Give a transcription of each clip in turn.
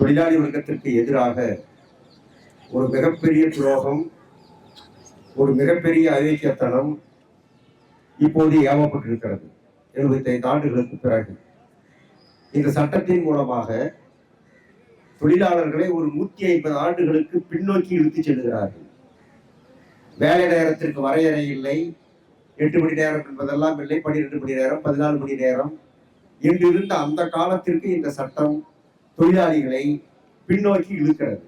தொழிலாளி வர்க்கத்திற்கு எதிராக ஒரு மிகப்பெரிய துரோகம் ஒரு மிகப்பெரிய அயோக்கியத்தனம் இப்போது ஏவப்பட்டிருக்கிறது எழுபத்தைந்து ஆண்டுகளுக்கு பிறகு. இந்த சட்டத்தின் மூலமாக தொழிலாளர்களை ஒரு நூத்தி ஐம்பது ஆண்டுகளுக்கு பின்னோக்கி இழுத்துச் செல்கிறார்கள் வேலை நேரத்திற்கு வரையறை இல்லை. எட்டு மணி நேரம் என்பதெல்லாம் இல்லை பன்னிரெண்டு மணி நேரம் பதினாலு மணி நேரம். என்றிருந்த அந்த காலத்திற்கு இந்த சட்டம் தொழிலாளிகளை பின்னோக்கி இழுக்கிறது.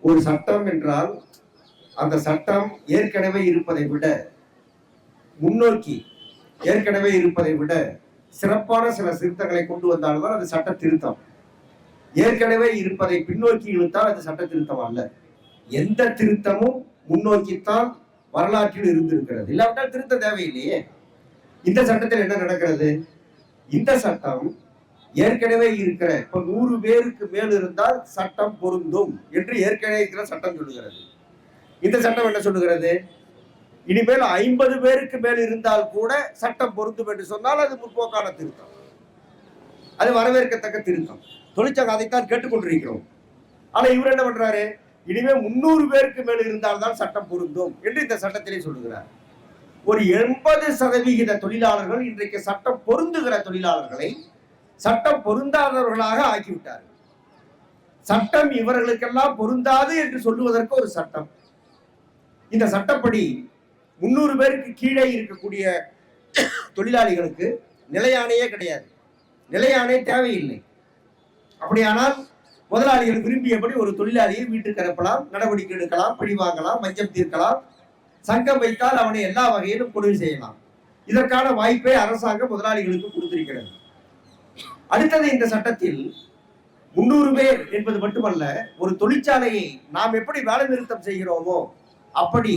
ஒரு சட்டம் என்றால் அந்த சட்டம் ஏற்கனவே இருப்பதை விட முன்னோக்கி ஏற்கனவே இருப்பதை விட சிறப்பான சில திருத்தங்களை கொண்டு வந்தால்தான் அது சட்ட திருத்தம். ஏற்கனவே இருப்பதை பின்னோக்கி இழுத்தால் அது சட்ட திருத்தம் அல்ல. எந்த திருத்தமும் முன்னோக்கித்தான் வரலாற்றில் இருந்திருக்கிறது. இல்லாவிட்டால் திருத்த தேவையில்லையே. இந்த சட்டத்தில் என்ன நடக்கிறது? இந்த சட்டம் ஏற்கனவே இருக்கிற இப்ப நூறு பேருக்கு மேல் இருந்தால் சட்டம் பொருந்தும் என்று ஏற்கனவே இருக்கிற சட்டம் சொல்லுகிறது. இந்த சட்டம் என்ன சொல்லுகிறது? இனிமேல் ஐம்பது பேருக்கு மேல் இருந்தால் கூட சட்டம் பொருந்தும் என்று சொன்னால் அது முற்போக்கான திருத்தம். அது வரவேற்கத்தக்க திருத்தம். தொழிற்சங்கம் அதைத்தான் கேட்டுக்கொண்டிருக்கிறோம். ஆனா இவர் என்ன பண்றாரு? இனிமே முன்னூறு பேருக்கு மேல் இருந்தால்தான் சட்டம் பொருந்தும் என்று இந்த சட்டத்திலே சொல்லுகிறார். ஒரு எண்பது சதவிகித தொழிலாளர்கள் இன்றைக்கு சட்டம் பொருந்துகிற தொழிலாளர்களை சட்டம் பொருந்தாதவர்களாக ஆக்கிவிட்டார்கள். சட்டம் இவர்களுக்கெல்லாம் பொருந்தாது என்று சொல்லுவதற்கு ஒரு சட்டம். இந்த சட்டப்படி முன்னூறு பேருக்கு கீழே இருக்கக்கூடிய தொழிலாளிகளுக்கு நிலையானையே கிடையாது. நிலையானே தேவையில்லை. அப்படியானால் முதலாளிகள் விரும்பியபடி ஒரு தொழிலாளியை வீட்டுக்கு அனுப்பலாம் நடவடிக்கை எடுக்கலாம் பழி வாங்கலாம் மஞ்சம் தீர்க்கலாம். சங்கம் வைத்தால் அவனை எல்லா வகையிலும் கொடுமை செய்யலாம். இதற்கான வாய்ப்பை அரசாங்கம் முதலாளிகளுக்கு கொடுத்திருக்கிறது. அடுத்தது இந்த சட்டத்தில் முன்னூறு பேர் என்பது மட்டுமல்ல ஒரு தொழிற்சாலையை நாம் எப்படி வேலை நிறுத்தம் செய்கிறோமோ அப்படி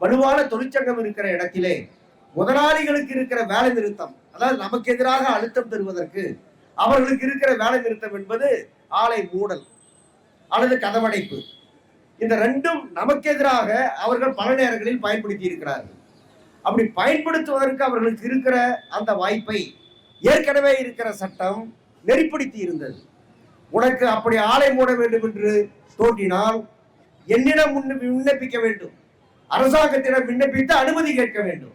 வலுவான தொழிற்சங்கம் இருக்கிற இடத்திலே முதலாளிகளுக்கு இருக்கிற வேலை நிறுத்தம் அதாவது நமக்கு எதிராக அழுத்தம் தருவதற்கு அவர்களுக்கு இருக்கிற வேலை நிறுத்தம் என்பது ஆலை மூடல் அல்லது கதவடைப்பு. இந்த ரெண்டும் நமக்கு எதிராக அவர்கள் பல நேரங்களில் பயன்படுத்தி இருக்கிறார்கள். அப்படி பயன்படுத்துவதற்கு அவர்களுக்கு இருக்கிற அந்த வாய்ப்பை ஏற்கனவே இருக்கிற சட்டம் நெறிப்படுத்தி இருந்தது. உனக்கு அப்படி ஆலை மூட வேண்டும் என்று தோன்றினால் என்னிடம் விண்ணப்பிக்க வேண்டும். அரசாங்கத்திடம் விண்ணப்பித்து அனுமதி கேட்க வேண்டும்.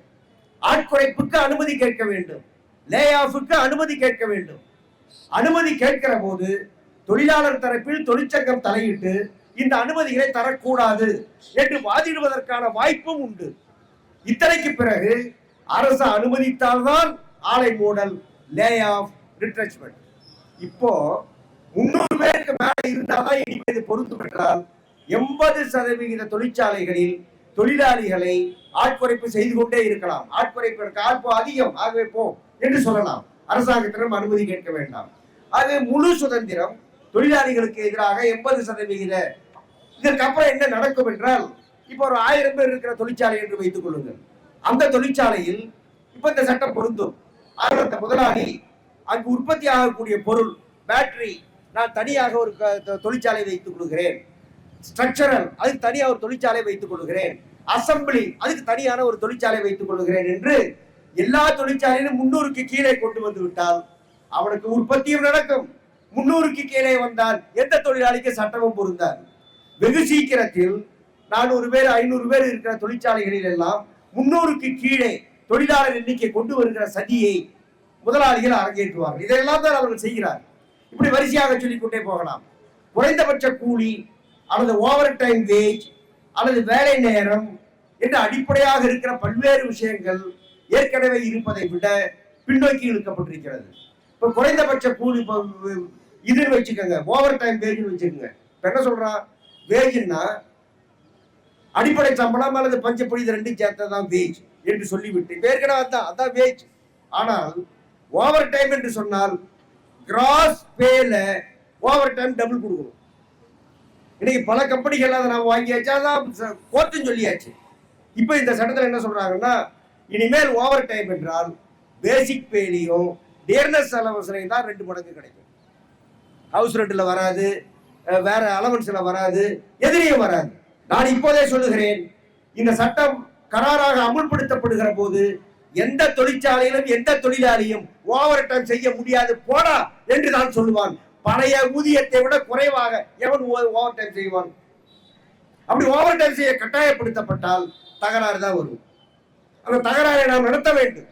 ஆட்குறைப்புக்கு அனுமதி கேட்க வேண்டும். லே ஆஃபுக்கு அனுமதி கேட்க வேண்டும். அனுமதி கேட்கிற போது தொழிலாளர் தரப்பில் தொழிற்சங்கம் தலையிட்டு இந்த அனுமதிகளை தரக்கூடாது என்று வாதிடுவதற்கான வாய்ப்பும் உண்டு. இத்தனைக்கு பிறகு அரசு அனுமதித்தால்தான் ஆலை மூடல் லே ஆஃப் ரிட்ரெச்மெண்ட் இப்போ முன்னூறு பேருக்கு மேலே இருந்தால்தான் இனிமேல் இது பொருந்தும் என்றால் எண்பது சதவிகித தொழிற்சாலைகளில் தொழிலாளிகளை ஆட்குறைப்பு செய்து கொண்டே இருக்கலாம். ஆட்குறைப்பிற்கு ஆட்பு அதிகம். ஆகவே போ என்று சொல்லலாம். அரசாங்கத்திடம் அனுமதி கேட்க வேண்டாம். ஆகவே முழு சுதந்திரம் தொழிலாளிகளுக்கு எதிராக எண்பது சதவிகித இதற்கு அப்புறம் என்ன நடக்கும் என்றால் இப்போ ஒரு ஆயிரம் பேர் இருக்கிற தொழிற்சாலை என்று வைத்துக் கொள்ளுங்கள். அந்த தொழிற்சாலையில் இப்போ இந்த சட்டம் பொருந்தும். ஆனால் முதலாளி அங்கு உற்பத்தி ஆகக்கூடிய பொருள் பேட்டரி நான் தனியாக ஒரு தொழிற்சாலை வைத்துக் கொள்கிறேன். ஸ்ட்ரக்சரல் அதுக்கு தனியாக ஒரு தொழிற்சாலை வைத்துக் கொள்கிறேன். அசம்பிளி அதுக்கு தனியான ஒரு தொழிற்சாலை வைத்துக் கொள்கிறேன் என்று எல்லா தொழிற்சாலையிலும் முன்னூறுக்கு கீழே கொண்டு வந்து விட்டால் அவனுக்கு உற்பத்தியும் நடக்கும். முன்னூறுக்கு கீழே வந்தால் எந்த தொழிலாளிக்கு சட்டமும் பொருந்தாது. வெகு சீக்கிரத்தில் நானூறு பேர் ஐநூறு பேர் இருக்கிற தொழிற்சாலைகளில் எல்லாம் முன்னூறுக்கு கீழே தொழிலாளர் எண்ணிக்கை கொண்டு வருகிற சதியை முதலாளிகள் அரங்கேற்றுவார்கள். இதையெல்லாம் தான் அவர்கள் செய்கிறார். இப்படி வரிசையாக சொல்லிக்கொண்டே போகலாம். குறைந்தபட்ச கூலி அல்லது ஓவர் டைம் வேஜ் அல்லது வேலை நேரம் என்று அடிப்படையாக இருக்கிற பல்வேறு விஷயங்கள் ஏற்கனவே இருப்பதை விட பின்னோக்கி இழுக்கப்பட்டிருக்கிறது. இப்ப குறைந்தபட்ச கூலி இப்ப இதுன்னு வச்சுக்கோங்க. ஓவர் டைம் வேஜ்னு வச்சுக்கோங்க. இப்ப என்ன சொல்றான் வேஜ்னா அடிப்படை சம்பளம் அல்லது பஞ்சப்படி இது ரெண்டும் சேர்த்ததான் வேஜ் என்று சொல்லிவிட்டு இப்ப ஏற்கனவே அதான் அதான் வேஜ் ஆனால் ஓவர் டைம் என்று சொன்னால் கிராஸ் பேல ஓவர் டைம் டபுள் கொடுக்கணும். இன்னைக்கு பல கம்பெனிகள் அதை நான் வாங்கியாச்சு. அதான் கோர்த்தும் சொல்லியாச்சு. இப்போ இந்த சட்டத்தில் என்ன சொல்றாங்கன்னா இனிமேல் ஓவர் டைம் என்றால் பேசிக் பேலையும் டேர்னஸ் அலவன்ஸ்லையும் தான் ரெண்டு மடங்கு கிடைக்கும். ஹவுஸ் ரெண்டில் வராது வேற அலவன்ஸில் வராது எதிரியும் வராது. நான் இப்போதே சொல்லுகிறேன் இந்த சட்டம் கராராக அமுல்படுத்தப்படுகிற போது எந்த தொழிற்சாலையிலும் எந்த தொழிலாளியும் ஓவர் டைம் செய்ய முடியாது போடா என்று நான் சொல்லுவான். பழைய ஊதியத்தை விட குறைவாக எவன் ஓவர் டைம் செய்வான்? அப்படி ஓவர் டைம் செய்ய கட்டாயப்படுத்தப்பட்டால் தகராறு தான் வரும். அந்த தகராறை நாம் நடத்த வேண்டும்.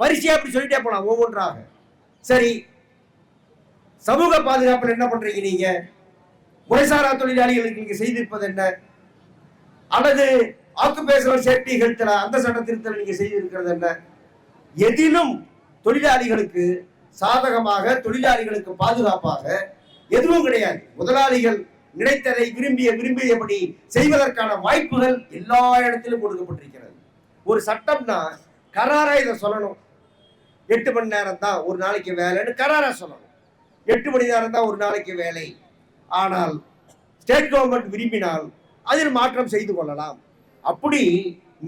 வரிசையா அப்படி சொல்லிட்டே போலாம் ஒவ்வொன்றாக. சரி சமூக பாதுகாப்பில் என்ன பண்றீங்க நீங்க? முறைசாரா தொழிலாளிகளுக்கு நீங்க செய்திருப்பது என்ன? அல்லது ஆக்குபேஷனல் சேஃப்டி ஹெல்த்ல அந்த சட்ட திருத்தல் நீங்க செய்திருக்கிறது என்ன? எதிலும் தொழிலாளிகளுக்கு சாதகமாக தொழிலாளிகளுக்கு பாதுகாப்பாக எதுவும் கிடையாது. முதலாளிகள் நினைத்ததை விரும்பிய விரும்பியபடி செய்வதற்கான வாய்ப்புகள் எல்லா இடத்திலும் கொடுக்கப்பட்டிருக்கிறது. ஒரு சட்டம்னா கராரா இதை சொல்லணும். எட்டு மணி நேரம் தான் ஒரு நாளைக்கு வேலைன்னு கராரா சொல்லணும். எட்டு மணி நேரம் தான் ஒரு நாளைக்கு வேலை. ஆனால் ஸ்டேட் கவர்மெண்ட் விரும்பினால் அதில் மாற்றம் செய்து கொள்ளலாம். அப்படி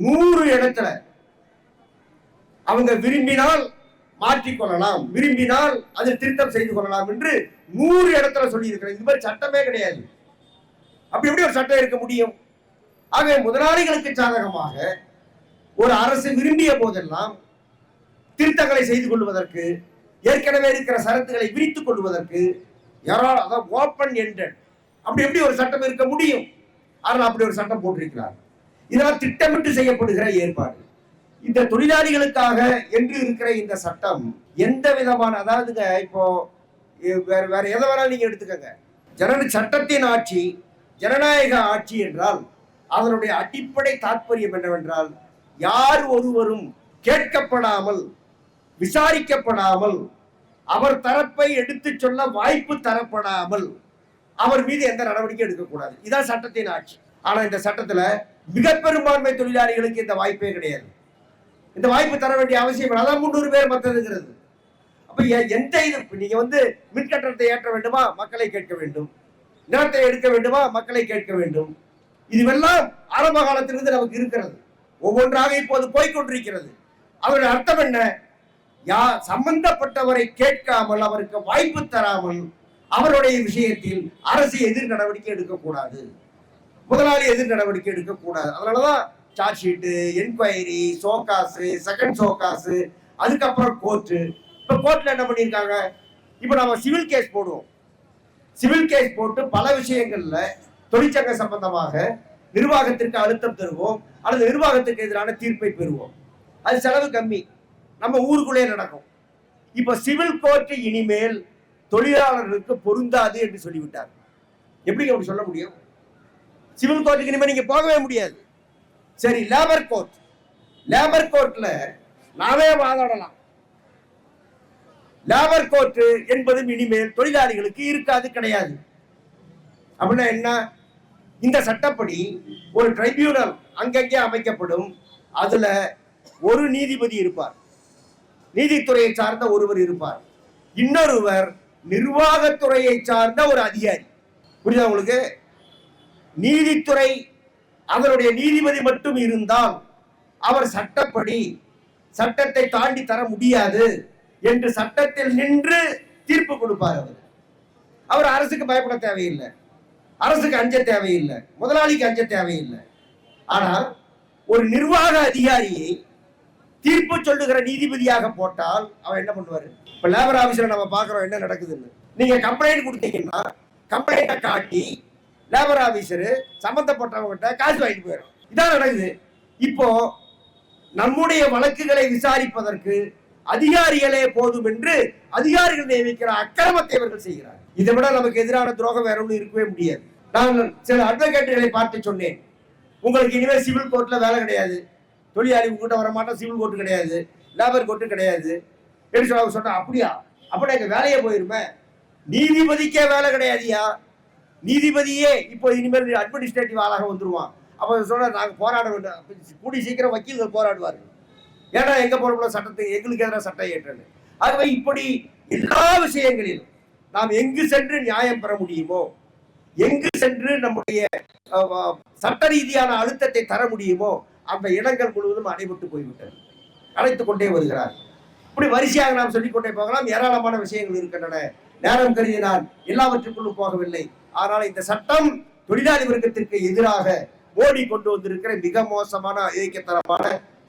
நூறு இடத்துல அவங்க விரும்பினால் மாற்றிக்கொள்ளலாம் விரும்பினால் அதில் திருத்தம் செய்து கொள்ளலாம் என்று நூறு இடத்துல சொல்லி இருக்கிறேன் இது மாதிரி சட்டமே கிடையாது. அப்படி எப்படி ஒரு சட்டம் இருக்க முடியும்? ஆகவே முதலாளிகளுக்கு சாதகமாக ஒரு அரசு விரும்பிய போதெல்லாம் திருத்தங்களை செய்து கொள்வதற்கு ஏற்கனவே இருக்கிற சரத்துகளை விரித்துக் கொள்வதற்கு யாரால் அதாவது ஓப்பன் எண்டட் அப்படி எப்படி ஒரு சட்டம் இருக்க முடியும்? ஆனால் அப்படி ஒரு சட்டம் போட்டிருக்கிறார் இதெல்லாம் திட்டமிட்டு செய்யப்படுகிற ஏற்பாடு. இந்த தொழிலாளிகளுக்காக என்று இருக்கிற இந்த சட்டம் எந்த விதமான அதாவதுங்க இப்போ வேற வேற எதை வேணாலும் நீங்க எடுத்துக்கங்க. ஜன சட்டத்தின் ஆட்சி ஜனநாயக ஆட்சி என்றால் அதனுடைய அடிப்படை தாற்பயம் என்னவென்றால் யார் ஒருவரும் கேட்கப்படாமல் விசாரிக்கப்படாமல் அவர் தரப்பை எடுத்துச் சொல்ல வாய்ப்பு தரப்படாமல் அவர் மீது எந்த நடவடிக்கையும் எடுக்கக்கூடாது. இதான் சட்டத்தின் ஆட்சி. ஆனால் இந்த சட்டத்தில் மிக பெரும்பான்மை தொழிலாளிகளுக்கு இந்த வாய்ப்பே கிடையாது. இந்த வாய்ப்பு தர வேண்டிய அவசியம் அதான் முன்னூறு பேர் மத்ததுங்கிறது அப்ப எந்த இது? நீங்க வந்து மின் கட்டணத்தை ஏற்ற வேண்டுமா? மக்களை கேட்க வேண்டும். நிலத்தை எடுக்க வேண்டுமா? மக்களை கேட்க வேண்டும். இதுவெல்லாம் ஆரம்ப காலத்திலிருந்து நமக்கு இருக்கிறது. ஒவ்வொன்றாக இப்போது போய்க்கொண்டிருக்கிறது. அவர் அர்த்தம் என்ன? யா சம்பந்தப்பட்டவரை கேட்காமல் அவருக்கு வாய்ப்பு தராமல் அவருடைய விஷயத்தில் அரசு எதிர் நடவடிக்கை எடுக்கக்கூடாது. முதலாளி எதிர் நடவடிக்கை எடுக்கக்கூடாது. அதனாலதான் charge sheet enquiry show cause second show cause அதுக்கப்புறம் கோர்ட்டு இப்ப கோர்ட்ல என்ன பண்ணியிருக்காங்க? இப்ப நம்ம சிவில் கேஸ் போடுவோம். சிவில் கேஸ் போட்டு பல விஷயங்கள்ல தொழிற்சங்க சம்பந்தமாக நிர்வாகத்திற்கு அழுத்தம் தருவோம். அல்லது நிர்வாகத்துக்கு எதிரான தீர்ப்பை பெறுவோம். அது செலவு கம்மி. நம்ம ஊருக்குள்ளே நடக்கும். இப்ப சிவில் கோர்ட் இனிமேல் தொழிலாளர்களுக்கு பொருந்தாது என்று சொல்லிவிட்டார் எப்படி அப்படி சொல்ல முடியும்? சிவில் கோர்ட்டுக்கு இனிமேல் நீங்க போகவே முடியாது. சரி லேபர் கோர்ட் லேபர் கோர்ட்ல நாமே வாதாடலாம். லேபர் கோர்ட் என்பதும் இனிமேல் தொழிலாளிகளுக்கு இருக்காது கிடையாது. அப்படின்னா என்ன? இந்த சட்டப்படி ஒரு ட்ரைபியூனல் அங்கங்கே அமைக்கப்படும். அதுல ஒரு நீதிபதி இருப்பார். நீதித்துறையை சார்ந்த ஒருவர் இருப்பார். இன்னொருவர் நிர்வாகத்துறையை சார்ந்த ஒரு அதிகாரி. புரியுதா உங்களுக்கு? நீதித்துறை அதனுடைய நீதிபதி மட்டும் இருந்தால் அவர் சட்டப்படி சட்டத்தை தாண்டி தர முடியாது என்று சட்டத்தில் நின்று தீர்ப்பு கொடுப்பார் அவர். அவர் அரசுக்கு பயப்பட தேவையில்லை. அரசுக்கு அஞ்ச தேவையில்லை. முதலாளிக்கு அஞ்ச தேவையில்லை. ஆனால் ஒரு நிர்வாக அதிகாரியை தீர்ப்பு சொல்லுகிற நீதிபதியாக போட்டால் அவர் என்ன பண்ணுவார்? இப்ப லேபர் ஆபீஸ்ல நம்ம பாக்குறோம் என்ன நடக்குதுன்னு. நீங்க கம்ப்ளைண்ட் கொடுத்தீங்கன்னா கம்ப்ளைண்ட்டை காட்டி லேபர் ஆபீசர் சம்பந்தப்பட்டவங்ககிட்ட காசு வாங்கிட்டு போயிடும் இதான் நடக்குது. இப்போ நம்முடைய வழக்குகளை விசாரிப்பதற்கு அதிகாரிகளே போதும் என்று அதிகாரிகள் நியமிக்கிற அக்கிரமத்தை இவர்கள் செய்கிறார் இதை விட நமக்கு எதிரான துரோகம் வேற ஒன்றும் இருக்கவே முடியாது. நான் சில அட்வொகேட்டுகளை பார்த்து சொன்னேன். உங்களுக்கு இனிமேல் சிவில் கோர்ட்ல வேலை கிடையாது. தொழிலாளி உங்ககிட்ட வர மாட்டோம் சிவில் கோர்ட்டு கிடையாது. லேபர் கோர்ட்டு கிடையாது. என்று சொல்ல சொன்னா அப்படியா? அப்படி எங்க வேலையே போயிருமே. நீதிபதிக்கே வேலை கிடையாதுயா? நீதிபதியே இப்போ இனிமேல் அட்மினிஸ்ட்ரேட்டிவ் ஆளாக வந்துருவான். அப்போ சொன்னால் நாங்கள் போராட வேண்டும். கூடி சீக்கிரம் வக்கீல்கள் போராடுவார்கள். ஏன்னா எங்கே போறப்போ சட்டத்தை? எங்களுக்கு எதிராக சட்டம் ஏற்றன்னு ஆகவே இப்படி எல்லா விஷயங்களிலும் நாம் எங்கு சென்று நியாயம் பெற முடியுமோ எங்கு சென்று நம்முடைய சட்ட ரீதியான அழுத்தத்தை தர முடியுமோ அந்த இடங்கள் முழுவதும் அடைபட்டு போய்விட்டது. அழைத்து கொண்டே வருகிறார். இப்படி வரிசையாக நாம் சொல்லிக்கொண்டே போகலாம். ஏராளமான விஷயங்கள் இருக்கின்றன. நேரம் கருதி நான் எல்லாவற்றுக்குள்ளும் போகவில்லை. ஆனால் இந்த சட்டம் தொழிலாளி வர்க்கத்திற்கு எதிராக மோடி கொண்டு வந்திருக்கிற மிக மோசமான அயோக்கியத்தனமான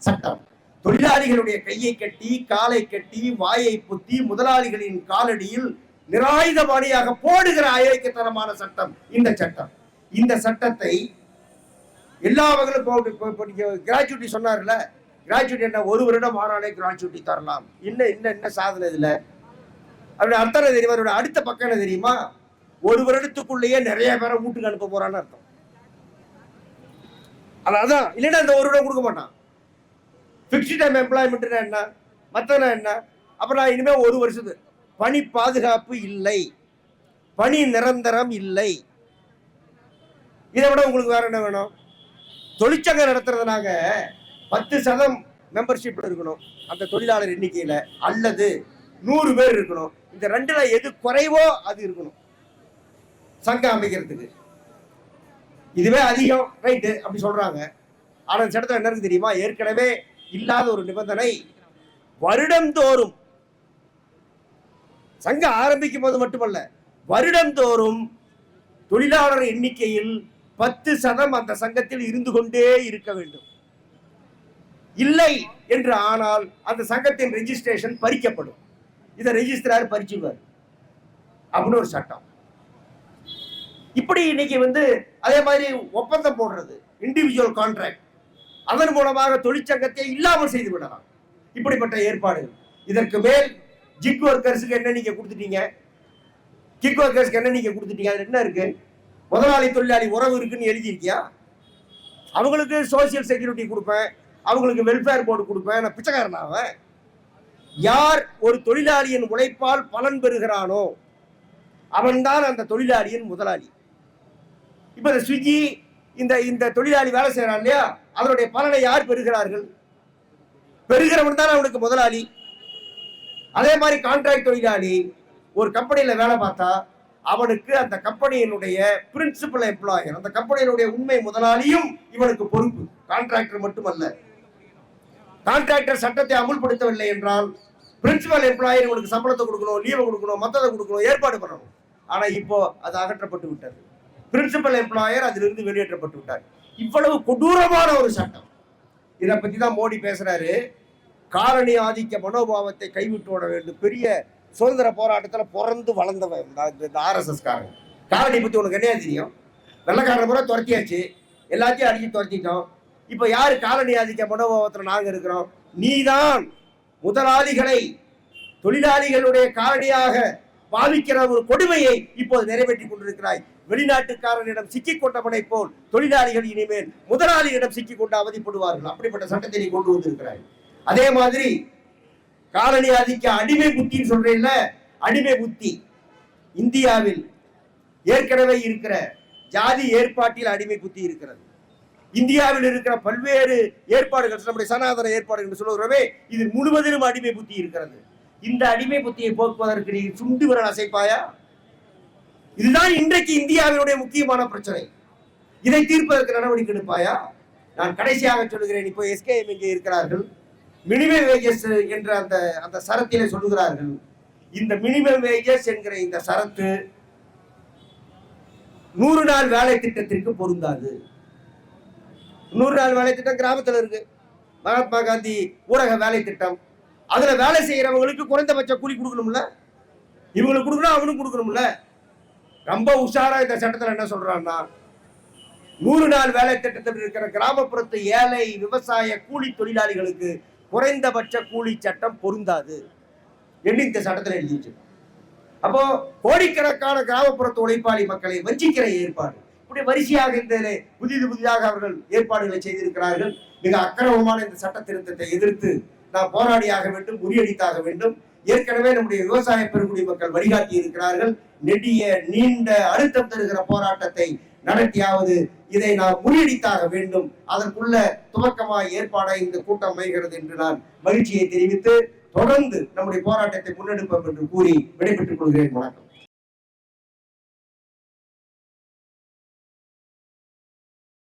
சட்டம். தொழிலாளிகளுடைய கையை கட்டி காலை கட்டி வாயை புத்தி முதலாளிகளின் காலடியில் நிராயுதபாணியாக போடுகிற அயோக்கியத்தனமான சட்டம் இந்த சட்டம். இந்த சட்டத்தை எல்லா வகையிலும் போட்டு கிராஜுவிட்டி சொன்னார்ல. கிராஜுவிட்டி என்ன? ஒரு வருடம் ஆனாலே கிராஜுவிட்டி தரலாம். இன்னும் இன்னும் என்ன சாதனை இதில். அவருடைய அர்த்தம் தெரியுமா? அவருடைய அடுத்த பக்கம் என்ன தெரியுமா? ஒரு வருடத்துக்குள்ளேயே நிறைய பேரை வீட்டுக்கு அனுப்ப போறான்னு அர்த்தம். அது அதான் இல்லைன்னா இந்த ஒரு வருடம் கொடுக்க மாட்டான். ஃபிக்ஸ்டு டைம் எம்ப்ளாய்மெண்ட்னா என்ன? மற்றனா என்ன? அப்புறம் நான் இனிமேல் ஒரு வருஷத்து பணி பாதுகாப்பு இல்லை. பணி நிரந்தரம் இல்லை. இதை விட உங்களுக்கு வேற என்ன வேணும்? தொழிற்சங்கம் நடத்துறதுனாங்க பத்து சதம் மெம்பர்ஷிப்ல இருக்கணும். அந்த தொழிலாளர் எண்ணிக்கையில அல்லது நூறு பேர் இருக்கணும். இந்த ரெண்டுல எது குறைவோ அது இருக்கணும். சங்கம் அமைக்கிறதுக்கு. இதுவே அதிகம் ரைட்டு அப்படி சொல்றாங்க. ஆனா இந்த சட்டத்தில் என்ன இருக்கு தெரியுமா? ஏற்கனவே இல்லாத ஒரு நிபந்தனை. வருடந்தோறும் சங்கம் ஆரம்பிக்கும் போது மட்டுமல்ல வருடந்தோறும் தொழிலாளர் எண்ணிக்கையில் பத்து சதம் அந்த சங்கத்தில் இருந்து கொண்டே இருக்க வேண்டும். இல்லை என்று ஆனால் அந்த சங்கத்தின் ரெஜிஸ்ட்ரேஷன் பறிக்கப்படும். இதை ரெஜிஸ்ட்ரார் பறிச்சுவார் அப்படின்னு ஒரு சட்டம். இப்படி இன்னைக்கு வந்து அதே மாதிரி ஒப்பந்தம் போடுறது இண்டிவிஜுவல் கான்ட்ராக்ட் அதன் மூலமாக தொழிற்சங்கத்தை இல்லாமல் செய்து விடலாம். இப்படிப்பட்ட ஏற்பாடுகள். இதற்கு மேல் ஜிக் ஒர்க்கர்ஸுக்கு என்ன நீங்க கொடுத்துட்டீங்க? கிக் ஒர்க்கர்ஸ்க்கு என்ன நீங்க கொடுத்துட்டீங்க? அது என்ன இருக்கு? முதலாளி தொழிலாளி உறவு இருக்குன்னு எழுதியிருக்கியா? அவங்களுக்கு சோசியல் செக்யூரிட்டி கொடுப்பேன். அவங்களுக்கு வெல்ஃபேர் போர்டு கொடுப்பேன். நான் பிச்சைக்காரன் அவன்? யார் ஒரு தொழிலாளியின் உழைப்பால் பலன் பெறுகிறானோ அவன்தான் அந்த தொழிலாளியின் முதலாளி. இப்ப இந்த ஸ்விக்கி இந்த இந்த தொழிலாளி வேலை செய்யறான் இல்லையா? அதனுடைய பலனை யார் பெறுகிறார்கள்? பெறுகிறவன் தான் அவனுக்கு முதலாளி. அதே மாதிரி கான்ட்ராக்ட் தொழிலாளி ஒரு கம்பெனியில வேலை பார்த்தா அவனுக்கு அந்த கம்பெனியினுடைய பிரின்சிபல் எம்ப்ளாயர் அந்த கம்பெனியினுடைய உண்மை முதலாளியும் இவனுக்கு பொறுப்பு. கான்ட்ராக்டர் மட்டுமல்ல. கான்ட்ராக்டர் சட்டத்தை அமுல்படுத்தவில்லை என்றால் பிரின்சிபல் எம்ப்ளாயர் இவனுக்கு சம்பளத்தை கொடுக்கணும் லீவை கொடுக்கணும் மத்தத்தை கொடுக்கணும் ஏற்பாடு பண்ணணும். ஆனா இப்போ அது அகற்றப்பட்டு விட்டது. பிரின்சிபல் எம்ப்ளாயர் அதிலிருந்து வெளியேற்றப்பட்டு விட்டார். இவ்வளவு கொடூரமான ஒரு சட்டம். இதை பற்றி தான் மோடி பேசுகிறாரு காலனி ஆதிக்க மனோபாவத்தை கைவிட்டு விட வேண்டும். பெரிய சுதந்திர போராட்டத்தில் பிறந்து வளர்ந்தவன் இந்த- ஆர்எஸ்எஸ் காரன் காலனி பற்றி உனக்கு என்ன தெரியும்? வெள்ளக்காரன் முறை துரத்தியாச்சு. எல்லாத்தையும் அடிச்சு துரத்திட்டோம். இப்போ யார் காலனி ஆதிக்க மனோபாவத்தில் நாங்கள் இருக்கிறோம்? நீதான். முதலாளிகளை தொழிலாளிகளுடைய காலனியாக பாவிக்கிற ஒரு கொடுமையை இப்போது நிறைவேற்றி கொண்டிருக்கிறாய். வெளிநாட்டுக்காரனிடம் சிக்கிக் கொண்டவனை போல் தொழிலாளிகள் இனிமேல் முதலாளியிடம் சிக்கிக் கொண்டு அவதிப்படுவார்கள். அப்படிப்பட்ட சட்டத்தை நீ கொண்டு வந்திருக்கிறாய். அதே மாதிரி காலனி ஆதிக்க அடிமை புத்தின்னு சொல்றேன்ல அடிமை புத்தி. இந்தியாவில் ஏற்கனவே இருக்கிற ஜாதி ஏற்பாட்டில் அடிமை புத்தி இருக்கிறது. இந்தியாவில் இருக்கிற பல்வேறு ஏற்பாடுகள் நம்முடைய சனாதன ஏற்பாடுகள் என்று சொல்லுகிறோமே இதில் முழுவதிலும் அடிமை புத்தி இருக்கிறது. இந்த அடிமை புத்தியை போக்குவதற்கு நீ சுண்டு விரல் அசைப்பாயா? இதுதான் இன்றைக்கு இந்தியாவினுடைய முக்கியமான பிரச்சனை. இதை தீர்ப்பதற்கு நடவடிக்கை எடுப்பாயா? நான் கடைசியாக சொல்லுகிறேன் இப்போ எஸ்கேஎம் இங்கே இருக்கிறார்கள். மினிமம் வேஜஸ் என்ற அந்த அந்த சரத்திலே சொல்லுகிறார்கள். இந்த மினிமம் வேஜஸ் என்கிற இந்த சரத்து நூறு நாள் வேலை திட்டத்திற்கு பொருந்தாது. நூறு நாள் வேலை திட்டம் கிராமத்தில் இருக்கு. மகாத்மா காந்தி ஊரக வேலை திட்டம். அதுல வேலை செய்யறவங்களுக்கு குறைந்தபட்ச கூலி கொடுக்கணும்ல? இவங்களுக்கு கொடுக்கணும் அவனுக்கு கொடுக்கணும்ல? ரொம்ப உஷாரா இந்த சட்டத்துல என்ன சொல்றாருன்னா நூறு நாள் வேலை திட்டத்தில் இருக்கிற கிராமப்புறத்து ஏழை விவசாய கூலி தொழிலாளிகளுக்கு குறைந்தபட்ச கூலி சட்டம் பொருந்தாது என்று இந்த சட்டத்தில் எழுதி அப்போ கோடிக்கணக்கான கிராமப்புறத்து உழைப்பாளி மக்களை வஞ்சிக்கிற ஏற்பாடு. இப்படி வரிசையாக இந்த புதிது புதிதாக அவர்கள் ஏற்பாடுகளை செய்திருக்கிறார்கள். மிக அக்கிரமமான இந்த சட்ட திருத்தத்தை எதிர்த்து நாம் போராடியாக வேண்டும் முறியடித்தாக வேண்டும். ஏற்கனவே நம்முடைய விவசாய பெருங்குடி மக்கள் வழிகாட்டி இருக்கிறார்கள். நெடிய நீண்ட அழுத்தம் தருகிற போராட்டத்தை நடத்தியாவது இதை நாம் முறியடித்தாக வேண்டும். அதற்குள்ள துவக்கமாய் ஏற்பாடாய் இந்த கூட்டம் அமைகிறது என்று நான் மகிழ்ச்சியை தெரிவித்து தொடர்ந்து நம்முடைய போராட்டத்தை முன்னெடுப்போம் என்று கூறி விடைபெற்றுக் கொள்கிறேன். வணக்கம்.